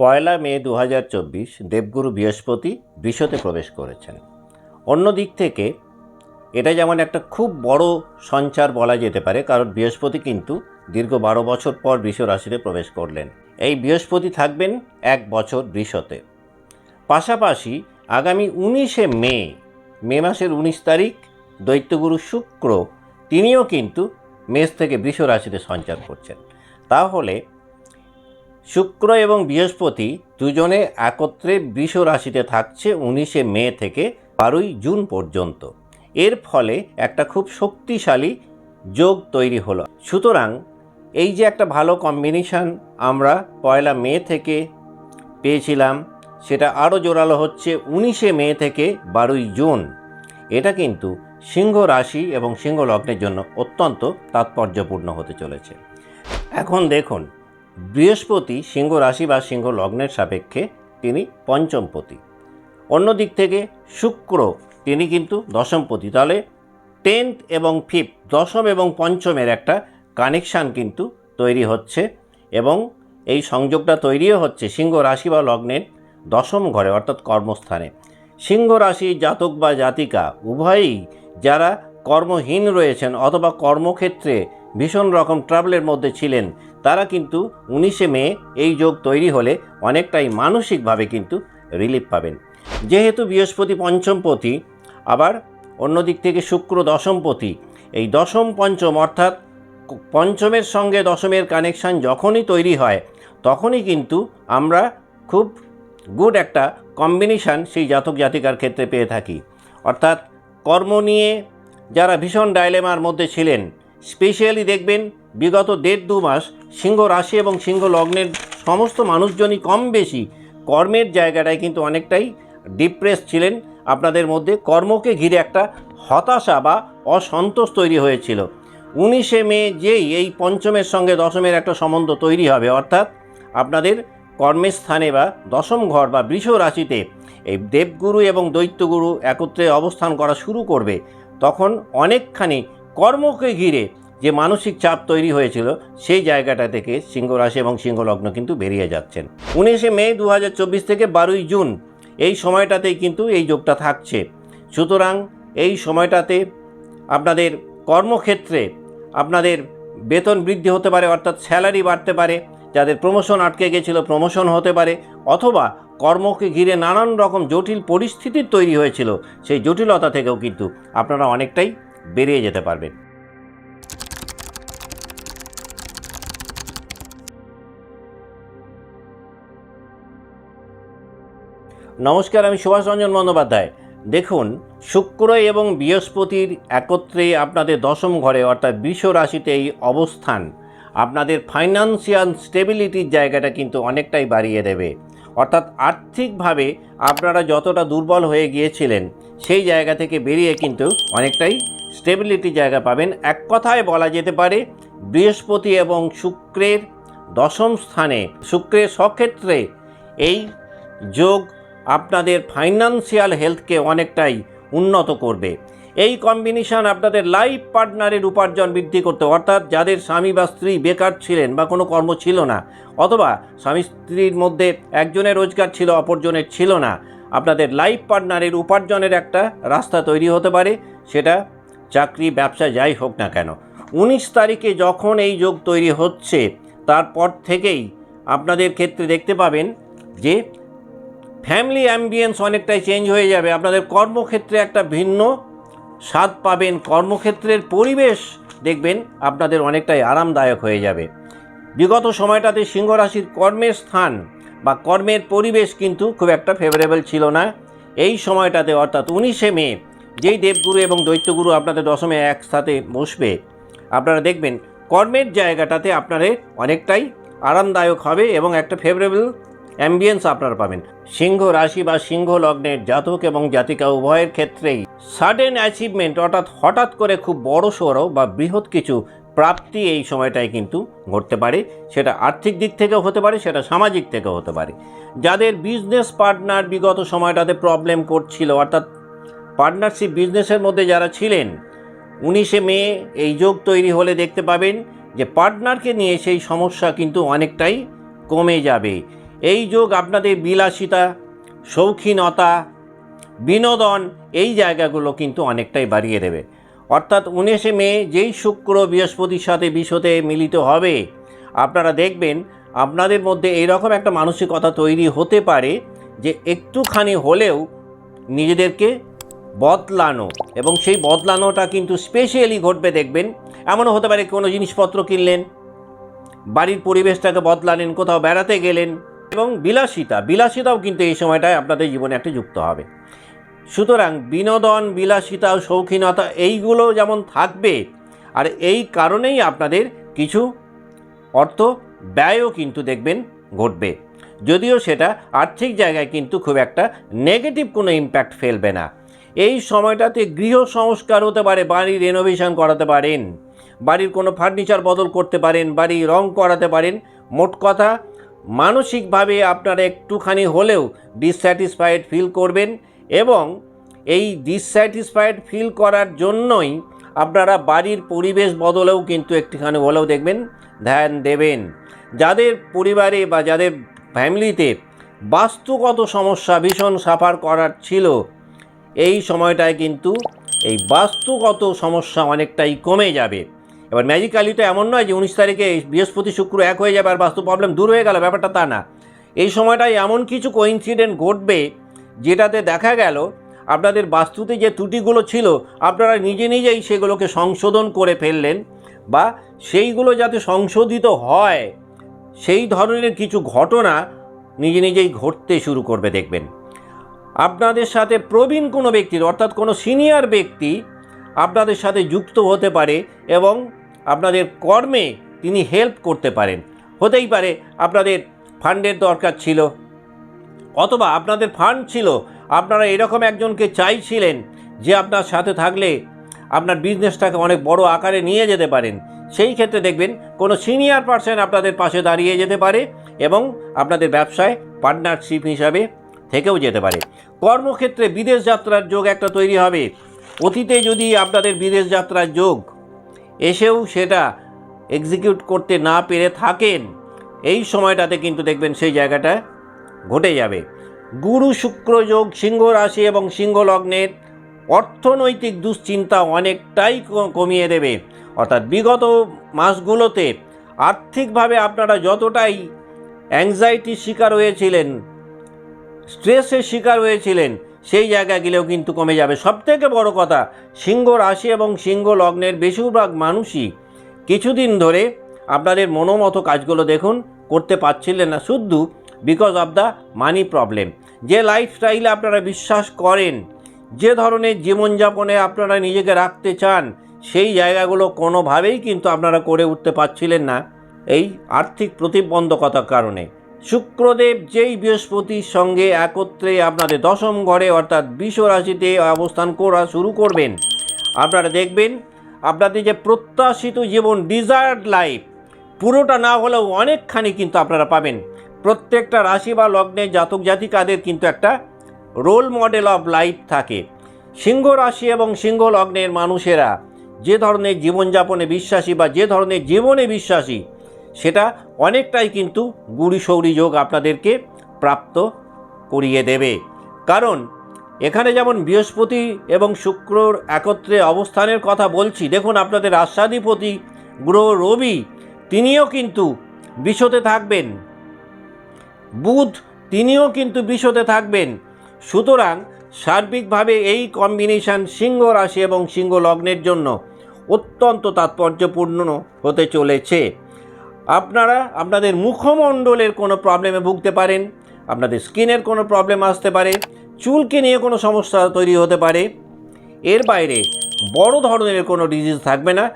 পয়লা মে দু হাজার চব্বিশ দেবগুরু বৃহস্পতি বৃষতে প্রবেশ করেছেন। অন্য দিক থেকে এটা যেমন একটা খুব বড় সঞ্চার বলা যেতে পারে, কারণ বৃহস্পতি কিন্তু দীর্ঘ বারো বছর পর বৃষ রাশিতে প্রবেশ করলেন। এই বৃহস্পতি থাকবেন এক বছর বৃষতে। পাশাপাশি আগামী উনিশে মে মে মাসের উনিশ তারিখ দৈত্যগুরু শুক্র, তিনিও কিন্তু মেষ থেকে বৃষ রাশিতে সঞ্চার করছেন। তাহলে শুক্র এবং বৃহস্পতি দুজনে একত্রে বৃষ রাশিতে থাকছে উনিশে মে থেকে বারোই জুন পর্যন্ত। এর ফলে একটা খুব শক্তিশালী যোগ তৈরি হলো। সুতরাং এই যে একটা ভালো কম্বিনেশন আমরা পয়লা মে থেকে পেয়েছিলাম, সেটা আরও জোরালো হচ্ছে উনিশে মে থেকে বারোই জুন। এটা কিন্তু সিংহ রাশি এবং সিংহ লগ্নের জন্য অত্যন্ত তাৎপর্যপূর্ণ হতে চলেছে। এখন দেখুন বৃহস্পতি সিংহ রাশি বা সিংহ লগ্নের সাপেক্ষে তিনি পঞ্চমপতি। অন্য দিক থেকে শুক্র, তিনি কিন্তু দশমপতি। তাহলে টেন্থ এবং ফিফথ দশম এবং পঞ্চমের একটা কানেকশান কিন্তু তৈরি হচ্ছে এবং এই সংযোগটা তৈরিও হচ্ছে সিংহ রাশি বা লগ্নের দশম ঘরে অর্থাৎ কর্মস্থানে। সিংহ রাশি জাতক বা জাতিকা, উভয়ই যারা কর্মহীন রয়েছেন অথবা কর্মক্ষেত্রে ভীষণ রকম ট্রাবলের মধ্যে ছিলেন তারা কিন্তু উনিশে মে এই যোগ তৈরি হলে অনেকটাই মানসিকভাবে কিন্তু রিলিফ পাবেন। যেহেতু বৃহস্পতি পঞ্চমপতি আবার অন্য দিক থেকে শুক্র দশমপতি এই দশম পঞ্চম অর্থাৎ পঞ্চমের সঙ্গে দশমের কানেকশান যখনই তৈরি হয়, তখনই কিন্তু আমরা খুব গুড একটা কম্বিনেশান সেই জাতক জাতিকার ক্ষেত্রে পেয়ে থাকি। অর্থাৎ কর্ম নিয়ে যারা ভীষণ ডাইলেমার মধ্যে ছিলেন স্পেশালি দেখবেন বিগত দেড় দু মাস সিংহ রাশি এবং সিংহ লগ্নের সমস্ত মানুষজনই কম বেশি কর্মের জায়গাটায় কিন্তু অনেকটাই ডিপ্রেস ছিলেন। আপনাদের মধ্যে কর্মকে ঘিরে একটা হতাশা বা অসন্তোষ তৈরি হয়েছিল। উনিশে মে যেই এই পঞ্চমের সঙ্গে দশমের একটা সম্বন্ধ তৈরি হবে, অর্থাৎ আপনাদের কর্মের স্থানে বা দশম ঘর বা বৃষ রাশিতে এই দেবগুরু এবং দৈত্যগুরু একত্রে অবস্থান করা শুরু করবে। তখন অনেকখানি কর্মকে ঘিরে যে মানসিক চাপ তৈরি হয়েছিল, সেই জায়গাটা থেকে সিংহ রাশি এবং সিংহ লগ্ন কিন্তু বেরিয়ে যাচ্ছেন। উনিশে মে দু হাজার চব্বিশ থেকে বারোই জুন, এই সময়টাতেই কিন্তু এই যোগটা থাকছে। সুতরাং এই সময়টাতে আপনাদের কর্মক্ষেত্রে আপনাদের বেতন বৃদ্ধি হতে পারে, অর্থাৎ স্যালারি বাড়তে পারে, যাদের প্রমোশন আটকে গেছিল, প্রমোশন হতে পারে, অথবা কর্মকে ঘিরে নানান রকম জটিল পরিস্থিতির তৈরি হয়েছিল, সেই জটিলতা থেকেও কিন্তু আপনারা অনেকটাই বেরিয়ে যেতে পারবেন নমস্কার, আমি সুভাষ রঞ্জন বন্দ্যোপাধ্যায়। দেখুন, শুক্র এবং বৃহস্পতির একত্রে আপনাদের দশম ঘরে, অর্থাৎ বিশ্ব রাশিতে এই অবস্থান, আপনাদের ফাইন্যান্সিয়াল স্টেবিলিটির জায়গাটা কিন্তু অনেকটাই বাড়িয়ে দেবে। অর্থাৎ আর্থিকভাবে আপনারা যতটা দুর্বল হয়ে গিয়েছিলেন, সেই জায়গা থেকে বেরিয়ে কিন্তু অনেকটাই স্টেবিলিটি জায়গা পাবেন। এক কথায় বলা যেতে পারে, বৃহস্পতি এবং শুক্রের দশম স্থানে, শুক্রের সক্ষেত্রে এই যোগ আপনাদের ফাইন্যান্সিয়াল হেলথকে অনেকটাই উন্নত করবে। এই কম্বিনেশন আপনাদের লাইফ পার্টনারের উপার্জন বৃদ্ধি করতে, অর্থাৎ যাদের স্বামী বা স্ত্রী বেকার ছিলেন বা কোনো কর্ম ছিল না, অথবা স্বামী স্ত্রীর মধ্যে একজনের রোজগার ছিল, অপরজনের ছিল না, আপনাদের লাইফ পার্টনারের উপার্জনের একটা রাস্তা তৈরি হতে পারে। সেটা চাকরি, ব্যবসা যাই হোক না কেন, উনিশ তারিখে যখন এই যোগ তৈরি হচ্ছে, তারপর থেকেই আপনাদের ক্ষেত্রে দেখতে পাবেন যে ফ্যামিলি অ্যাম্বিয়েন্স অনেকটাই চেঞ্জ হয়ে যাবে। আপনাদের কর্মক্ষেত্রে একটা ভিন্ন স্বাদ পাবেন, কর্মক্ষেত্রের পরিবেশ দেখবেন আপনাদের অনেকটাই আরামদায়ক হয়ে যাবে। বিগত সময়টাতে সিংহ রাশির কর্মের স্থান বা কর্মের পরিবেশ কিন্তু খুব একটা ফেভারেবল ছিল না। এই সময়টাতে অর্থাৎ উনিশে মে যেই দেবগুরু এবং দৈত্যগুরু আপনাদের দশমে একসাথে বসবে, আপনারা দেখবেন কর্মের জায়গাটাতে আপনাদের অনেকটাই আরামদায়ক হবে এবং একটা ফেভারেবল অ্যাম্বিয়েন্স আপনারা পাবেন। সিংহ রাশি বা সিংহ লগ্নের জাতক এবং জাতিকা উভয়ের ক্ষেত্রেই সাডেন অ্যাচিভমেন্ট অর্থাৎ হঠাৎ করে খুব বড় সড়ো বা বৃহৎ কিছু প্রাপ্তি এই সময়টায় কিন্তু ঘটতে পারে। সেটা আর্থিক দিক থেকেও হতে পারে, সেটা সামাজিক থেকেও হতে পারে। যাদের বিজনেস পার্টনার বিগত সময়টাতে প্রবলেম করছিল, অর্থাৎ পার্টনারশিপ বিজনেসের মধ্যে যারা ছিলেন, উনিশে মে এই যোগ তৈরি হলে দেখতে পাবেন যে পার্টনারকে নিয়ে সেই সমস্যা কিন্তু অনেকটাই কমে যাবে। এই যোগ আপনাদের বিলাসিতা, শৌখিনতা, বিনোদন এই জায়গাগুলো কিন্তু অনেকটাই বাড়িয়ে দেবে। অর্থাৎ উনিশে মে যেই শুক্র, বৃহস্পতির সাথে বিশ্বতে মিলিত হবে, আপনারা দেখবেন আপনাদের মধ্যে এইরকম একটা মানসিকতা তৈরি হতে পারে যে একটুখানি হলেও নিজেদেরকে বদলানো। এবং সেই বদলানোটা কিন্তু স্পেশালি ঘটবে, দেখবেন। এমনও হতে পারে কোনো জিনিসপত্র কিনলেন, বাড়ির পরিবেশটাকে বদলালেন, কোথাও বেড়াতে গেলেন, এবং বিলাসিতা, বিলাসিতাও কিন্তু এই সময়টায় আপনাদের জীবনে একটা যুক্ত হবে। সুতরাং বিনোদন, বিলাসিতা, শৌখিনতা, এইগুলো যেমন থাকবে, আর এই কারণেই আপনাদের কিছু অর্থ ব্যয়ও কিন্তু দেখবেন ঘটবে। যদিও সেটা আর্থিক জায়গায় কিন্তু খুব একটা নেগেটিভ কোনো ইম্প্যাক্ট ফেলবে না। এই সময়টাতে গৃহ সংস্কার হতে পারে, বাড়ি রেনোভেশন করাতে পারেন। বাড়ির কোনো ফার্নিচার বদল করতে পারেন, বাড়ি রং করাতে পারেন। মোট কথা, মানসিকভাবে আপনারা একটুখানি হলেও ডিসস্যাটিসফাইড ফিল করবেন এবং এই ডিসস্যাটিসফাইড ফিল করার জন্যই আপনারা বাড়ির পরিবেশ বদলেও কিন্তু একটুখানি হলেও দেখবেন, ধ্যান দেবেন। যাদের পরিবারে বা যাদের ফ্যামিলিতে বাস্তুগত সমস্যা ভীষণ সাফার করার ছিল এই সময়টায় কিন্তু এই বাস্তুগত সমস্যা অনেকটাই কমে যাবে। এবার ম্যাজিক্যালি তো এমন নয় যে উনিশ তারিখে বৃহস্পতি শুক্র এক হয়ে যাবে আর বাস্তু প্রবলেম দূর হয়ে গেল, ব্যাপারটা তা না। এই সময়টায় এমন কিছু কোইন্সিডেন্ট ঘটবে যেটাতে দেখা গেল আপনাদের বাস্তুতে যে ত্রুটিগুলো ছিল, আপনারা নিজে নিজেই সেগুলোকে সংশোধন করে ফেললেন বা সেইগুলো যাতে সংশোধিত হয়, সেই ধরনের কিছু ঘটনা নিজে নিজেই ঘটতে শুরু করবে, দেখবেন। আপনাদের সাথে প্রবীণ কোনো ব্যক্তির অর্থাৎ কোনো সিনিয়র ব্যক্তি আপনাদের সাথে যুক্ত হতে পারে এবং আপনাদের কর্মে তিনি হেল্প করতে পারেন। হতেই পারে আপনাদের ফান্ডের দরকার ছিল, অথবা আপনাদের ফান্ড ছিল, আপনারা এরকম একজনকে চাইছিলেন যে আপনার সাথে থাকলে আপনার বিজনেসটাকে অনেক বড় আকারে নিয়ে যেতে পারেন। সেই ক্ষেত্রে দেখবেন কোনো সিনিয়র পার্সন আপনাদের পাশে দাঁড়িয়ে যেতে পারে এবং আপনাদের ব্যবসায় পার্টনারশিপ হিসাবে থেকেও যেতে পারে। কর্মক্ষেত্রে বিদেশ যাত্রার যোগ একটা তৈরি হবে। অতীতে যদি আপনাদের বিদেশ যাত্রার যোগ এসেও সেটা এক্সিকিউট করতে না পেরে থাকেন, এই সময়টাতে কিন্তু দেখবেন সেই জায়গাটা ঘটে যাবে। গুরু, শুক্র, যোগ, সিংহ রাশি এবং সিংহ লগ্নের অর্থনৈতিক দুশ্চিন্তা অনেকটাই কমিয়ে দেবে। অর্থাৎ বিগত মাসগুলোতে আর্থিকভাবে আপনারা যতটাই অ্যাংজাইটির শিকার হয়েছিলেন স্ট্রেসের শিকার হয়েছিলেন, সেই জায়গাগুলোও কিন্তু কমে যাবে। সবথেকে বড় কথা, সিংহ রাশি এবং সিংহ লগ্নের বেশিরভাগ মানুষই কিছুদিন ধরে আপনাদের মনোমতো কাজগুলো দেখুন, করতে পারছিলেন না। শুধু because of the money problem যে লাইফস্টাইলে আপনারা বিশ্বাস করেন, যে ধরনের জীবনযাপনে আপনারা নিজেকে রাখতে চান, সেই জায়গাগুলো কোনোভাবেই কিন্তু আপনারা করে উঠতে পারছিলেন না, এই আর্থিক প্রতিবন্ধকতার কারণে। শুক্রদেব যেই বৃহস্পতির সঙ্গে একত্রে আপনাদের দশম ঘরে অর্থাৎ বিষ রাশিতে অবস্থান করা শুরু করবেন। আপনারা দেখবেন, আপনাদের যে প্রত্যাশিত জীবন ডিজায়ার্ড লাইফ পুরোটা না হলেও অনেকখানি কিন্তু আপনারা পাবেন। প্রত্যেকটা রাশি বা লগ্নে জাতক জাতিকাদের কিন্তু একটা রোল মডেল অফ লাইফ থাকে। সিংহ রাশি এবং সিংহ লগ্নের মানুষেরা যে ধরনের জীবনযাপনে বিশ্বাসী বা যে ধরনের জীবনে বিশ্বাসী, সেটা অনেকটাই কিন্তু গুড়ি সৌরি যোগ আপনাদেরকে প্রাপ্ত করিয়ে দেবে। কারণ, এখানে যেমন বৃহস্পতি এবং শুক্রর একত্রে অবস্থানের কথা বলছি, দেখুন আপনাদের আস্বাদিপতি গ্রহ রবি, তিনিও কিন্তু বিশতে থাকবেন। বুধ, তিনিও কিন্তু বিশতে থাকবেন। সুতরাং, সার্বিকভাবে এই কম্বিনেশন সিংহ রাশি এবং সিংহ লগ্নের জন্য অত্যন্ত তাৎপর্যপূর্ণ হতে চলেছে। আপনারা আপনাদের মুখমণ্ডলের কোনো প্রবলেমে ভুগতে পারেন, আপনাদের স্কিনের কোনো প্রবলেম আসতে পারে, চুলকে নিয়ে কোনো সমস্যা তৈরি হতে পারে। এর বাইরে বড় ধরনের কোনো ডিজিজ থাকবে না।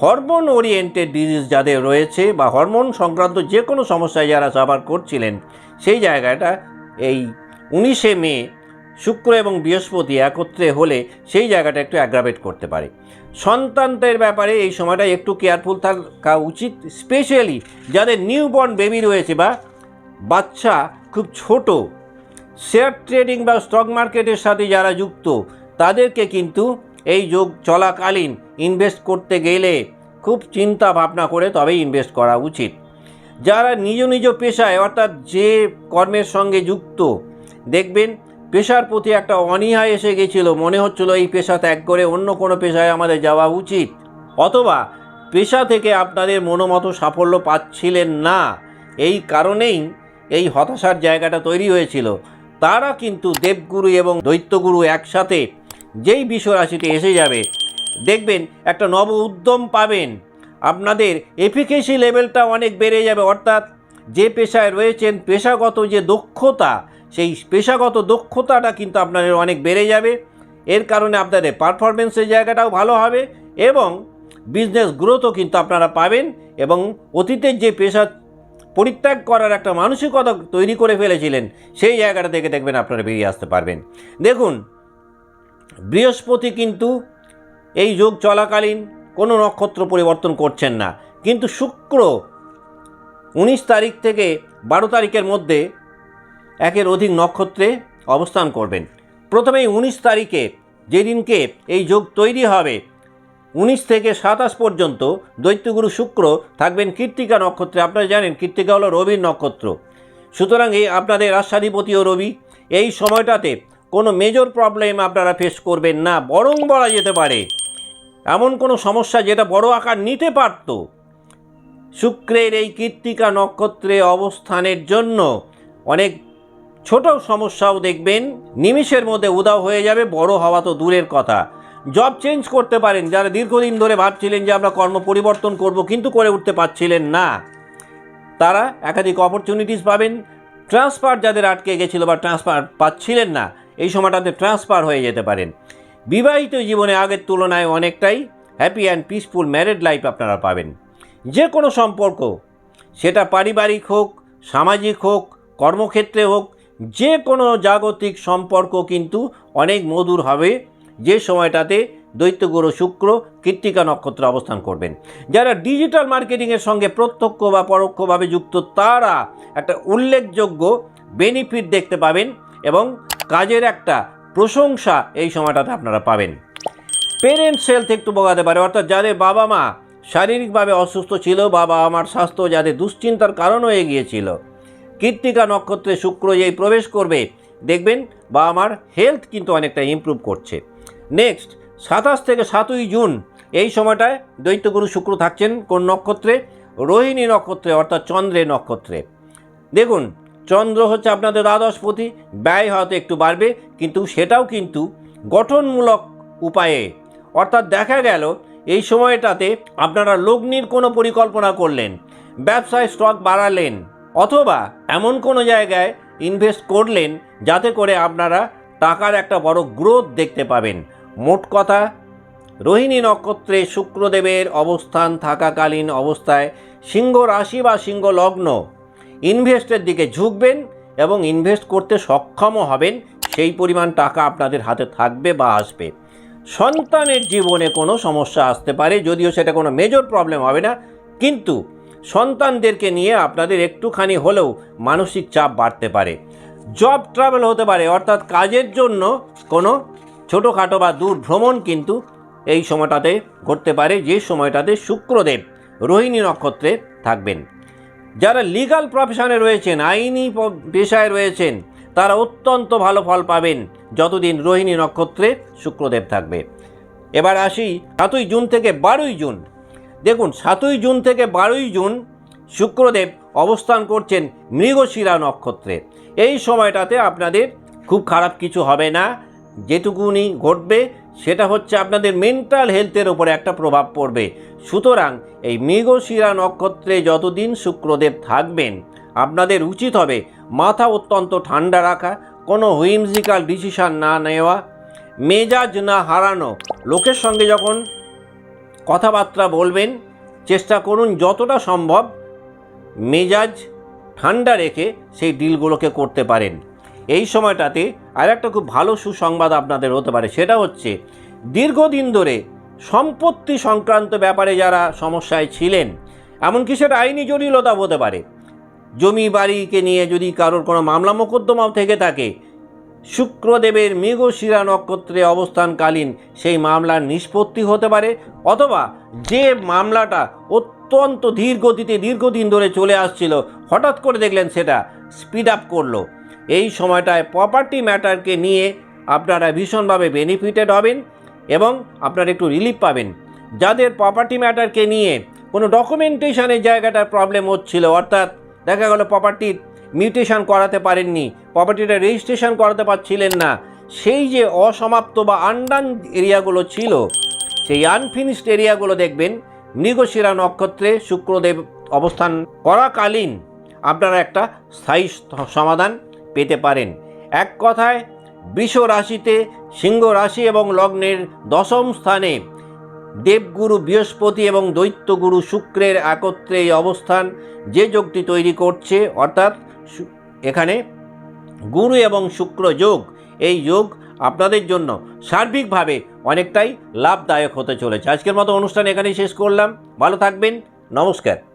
হরমোন ওরিয়েন্টেড ডিজিজ যাদের রয়েছে বা হরমোন সংক্রান্ত যে কোনো সমস্যায় যারা সাফার করছিলেন, সেই জায়গাটা এই উনিশে মে শুক্র এবং বৃহস্পতি একত্রে হলে সেই জায়গাটা একটু অ্যাগ্রাভেট করতে পারে। সন্তানদের ব্যাপারে এই সময়টা একটু কেয়ারফুল থাকা উচিত স্পেশালি যাদের নিউবর্ন বেবি রয়েছে বা বাচ্চা খুব ছোট শেয়ার ট্রেডিং বা স্টক মার্কেটের সাথে যারা যুক্ত, তাদেরকে কিন্তু এই যোগ চলাকালীন ইনভেস্ট করতে গেলে খুব চিন্তা ভাবনা করে তবেই ইনভেস্ট করা উচিত। যারা নিজ নিজ পেশায় অর্থাৎ যে কর্মের সঙ্গে যুক্ত, দেখবেন পেশার প্রতি একটা অনীহা এসে গেছিল। মনে হচ্ছিল এই পেশা ত্যাগ করে অন্য কোনো পেশায় আমাদের যাওয়া উচিত। অথবা পেশা থেকে আপনাদের মনোমতো সাফল্য পাচ্ছিলেন না। এই কারণেই এই হতাশার জায়গাটা তৈরি হয়েছিল। তারা কিন্তু দেবগুরু এবং দৈত্যগুরু একসাথে যেই বিশ্বরাশিতে এসে যাবে, দেখবেন একটা নব উদ্যম পাবেন। আপনাদের এফিকেসি লেভেলটা অনেক বেড়ে যাবে। অর্থাৎ যে পেশায় রয়েছেন, পেশাগত যে দক্ষতা সেই পেশাগত দক্ষতাটা কিন্তু আপনাদের অনেক বেড়ে যাবে। এর কারণে আপনাদের পারফরমেন্সের জায়গাটাও ভালো হবে এবং বিজনেস গ্রোথও কিন্তু আপনারা পাবেন এবং অতীতের যে পেশা পরিত্যাগ করার একটা মানসিকতা তৈরি করে ফেলেছিলেন, সেই জায়গাটা থেকে দেখবেন আপনারা বেরিয়ে আসতে পারবেন। দেখুন, বৃহস্পতি কিন্তু এই যোগ চলাকালীন কোনো নক্ষত্র পরিবর্তন করছেন না। কিন্তু শুক্র উনিশ তারিখ থেকে বারো তারিখের মধ্যে একের অধিক নক্ষত্রে অবস্থান করবেন। প্রথমেই উনিশ তারিখে যেদিনকে এই যোগ তৈরি হবে, উনিশ থেকে সাতাশ পর্যন্ত দৈত্যগুরু শুক্র থাকবেন কৃত্তিকা নক্ষত্রে। আপনারা জানেন, কৃত্তিকা হলো রবির নক্ষত্র। সুতরাং এই আপনাদের রাষ্ট্রাধিপতিও রবি। এই সময়টাতে কোনো মেজর প্রবলেম আপনারা ফেস করবেন না, বরং বলা যেতে পারে, এমন কোনো সমস্যা যেটা বড় আকার নিতে পারত। শুক্রের এই কৃত্তিকা নক্ষত্রে অবস্থানের জন্য অনেক ছোট সমস্যাও দেখবেন, নিমিষের মধ্যে উদাও হয়ে যাবে, বড় হওয়া তো দূরের কথা। জব চেঞ্জ করতে পারেন, যারা দীর্ঘদিন ধরে ভাবছিলেন যে আমরা কর্ম পরিবর্তন করব, কিন্তু করে উঠতে পারছিলেন না। তারা একাধিক অপরচুনিটিস পাবেন ট্রান্সফার যাদের আটকে গেছিল বা ট্রান্সফার পাচ্ছিলেন না, এই সময়টাতে ট্রান্সফার হয়ে যেতে পারেন। বিবাহিত জীবনে আগের তুলনায় অনেকটাই happy and peaceful married life আপনারা পাবেন। যে কোনো সম্পর্ক, সেটা পারিবারিক হোক, সামাজিক হোক, কর্মক্ষেত্রে হোক যে কোনো জাগতিক সম্পর্ক কিন্তু অনেক মধুর হবে। যে সময়টাতে দৈত্যগুরু শুক্র কৃত্তিকা নক্ষত্র অবস্থান করবেন। যারা ডিজিটাল মার্কেটিংয়ের সঙ্গে প্রত্যক্ষ বা পরোক্ষভাবে যুক্ত, তারা একটা উল্লেখযোগ্য বেনিফিট দেখতে পাবেন এবং কাজের একটা প্রশংসা এই সময়টাতে আপনারা পাবেন। পেরেন্টস হেলথ একটু বোগাতে পারে, অর্থাৎ যাদের বাবা মা শারীরিকভাবে অসুস্থ ছিল বাবা আমার স্বাস্থ্য যাদের দুশ্চিন্তার কারণ হয়ে গিয়েছিল কৃত্তিকা নক্ষত্রে শুক্র যেই প্রবেশ করবে। দেখবেন বা আমার হেলথ কিন্তু অনেকটা ইমপ্রুভ করছে। নেক্সট সাতাশ থেকে সাতই জুন, এই সময়টায় দৈত্যগুরু শুক্র থাকছেন কোন নক্ষত্রে? রোহিণী নক্ষত্রে, অর্থাৎ চন্দ্রের নক্ষত্রে। দেখুন, চন্দ্র হচ্ছে আপনাদের দ্বাদশপতি, ব্যয় হয়তো একটু বাড়বে, কিন্তু সেটাও কিন্তু গঠনমূলক উপায়ে। অর্থাৎ দেখা গেল, এই সময়টাতে আপনারা লগ্নির কোনো পরিকল্পনা করলেন, ব্যবসায় স্টক বাড়ালেন অথবা এমন কোনো জায়গায় ইনভেস্ট করলেন যাতে করে আপনারা টাকার একটা বড় গ্রোথ দেখতে পাবেন। মোট কথা, রোহিণী নক্ষত্রে শুক্রদেবের অবস্থান থাকাকালীন অবস্থায় সিংহ রাশি বা সিংহ লগ্ন ইনভেস্টের দিকে ঝুঁকবেন এবং ইনভেস্ট করতে সক্ষমও হবেন, সেই পরিমাণ টাকা আপনাদের হাতে থাকবে বা আসবে। সন্তানের জীবনে কোনো সমস্যা আসতে পারে, যদিও সেটা কোনো মেজর প্রবলেম হবে না, কিন্তু সন্তানদেরকে নিয়ে আপনাদের একটুখানি হলেও মানসিক চাপ বাড়তে পারে। জব ট্রাভেল হতে পারে, অর্থাৎ কাজের জন্য কোনো ছোটোখাটো বা দূর ভ্রমণ কিন্তু এই সময়টাতে ঘটতে পারে, যে সময়টাতে শুক্রদেব, রোহিণী নক্ষত্রে থাকবেন। যারা লিগাল প্রফেশনে রয়েছেন, আইনি পেশায় রয়েছেন, তারা অত্যন্ত ভালো ফল পাবেন যতদিন রোহিণী নক্ষত্রে শুক্রদেব থাকবে। এবার আসি সাতই জুন থেকে বারোই জুন। দেখুন, সাতই জুন থেকে বারোই জুন শুক্রদেব অবস্থান করছেন মৃগশিরা নক্ষত্রে। এই সময়টাতে আপনাদের খুব খারাপ কিছু হবে না। যেটুকুনি ঘটবে, সেটা হচ্ছে আপনাদের মেন্টাল হেলথের ওপরে একটা প্রভাব পড়বে। সুতরাং এই মৃগশিরা নক্ষত্রে যতদিন শুক্রদেব থাকবেন, আপনাদের উচিত হবে মাথা অত্যন্ত ঠান্ডা রাখা, কোনো হুইমজিক্যাল ডিসিশান না নেওয়া, মেজাজ না হারানো, লোকের সঙ্গে যখন কথাবার্তা বলবেন, চেষ্টা করুন যতটা সম্ভব মেজাজ ঠান্ডা রেখে সেই ডিলগুলোকে করতে পারেন। এই সময়টাতে আর একটা খুব ভালো সুসংবাদ আপনাদের হতে পারে, সেটা হচ্ছে দীর্ঘদিন ধরে সম্পত্তি সংক্রান্ত ব্যাপারে যারা সমস্যায় ছিলেন, এমনকি সেটা আইনি জটিলতা হতে পারে। জমি বাড়িকে নিয়ে যদি কারোর কোনো মামলা মোকদ্দমাও থেকে থাকে শুক্রদেবের মৃগশিরা নক্ষত্রে অবস্থানকালীন সেই মামলার নিষ্পত্তি হতে পারে, অথবা যে মামলাটা অত্যন্ত ধীর গতিতে দীর্ঘদিন ধরে চলে আসছিল, হঠাৎ করে দেখলেন সেটা স্পিড আপ করল। এই সময়টায় প্রপার্টি ম্যাটারকে নিয়ে আপনারা ভীষণভাবে বেনিফিটেড হবেন এবং আপনারা একটু রিলিফ পাবেন। যাদের প্রপার্টি ম্যাটারকে নিয়ে কোনো ডকুমেন্টেশনের জায়গাটার প্রবলেম হচ্ছিল, অর্থাৎ দেখা গেল প্রপার্টির মিউটেশন করাতে পারেননি প্রপার্টিটা রেজিস্ট্রেশন করাতে পারছিলেন না। সেই যে অসমাপ্ত বা আনডান এরিয়াগুলো ছিল, সেই আনফিনিশড এরিয়াগুলো দেখবেন, মৃগশিরা নক্ষত্রে শুক্রদেব অবস্থান করাকালীন আপনারা একটা স্থায়ী সমাধান পেতে পারেন। এক কথায়, বৃষ রাশিতে সিংহ রাশি এবং লগ্নের দশম স্থানে দেবগুরু বৃহস্পতি এবং দৈত্যগুরু শুক্রের একত্রে এই অবস্থান যে যোগটি তৈরি করছে, অর্থাৎ এখানে গুরু এবং শুক্র যোগ। এই যোগ আপনাদের জন্য সার্বিকভাবে অনেকটাই লাভদায়ক হতে চলেছে। আজকের মতো অনুষ্ঠান এখানেই শেষ করলাম। ভালো থাকবেন। নমস্কার।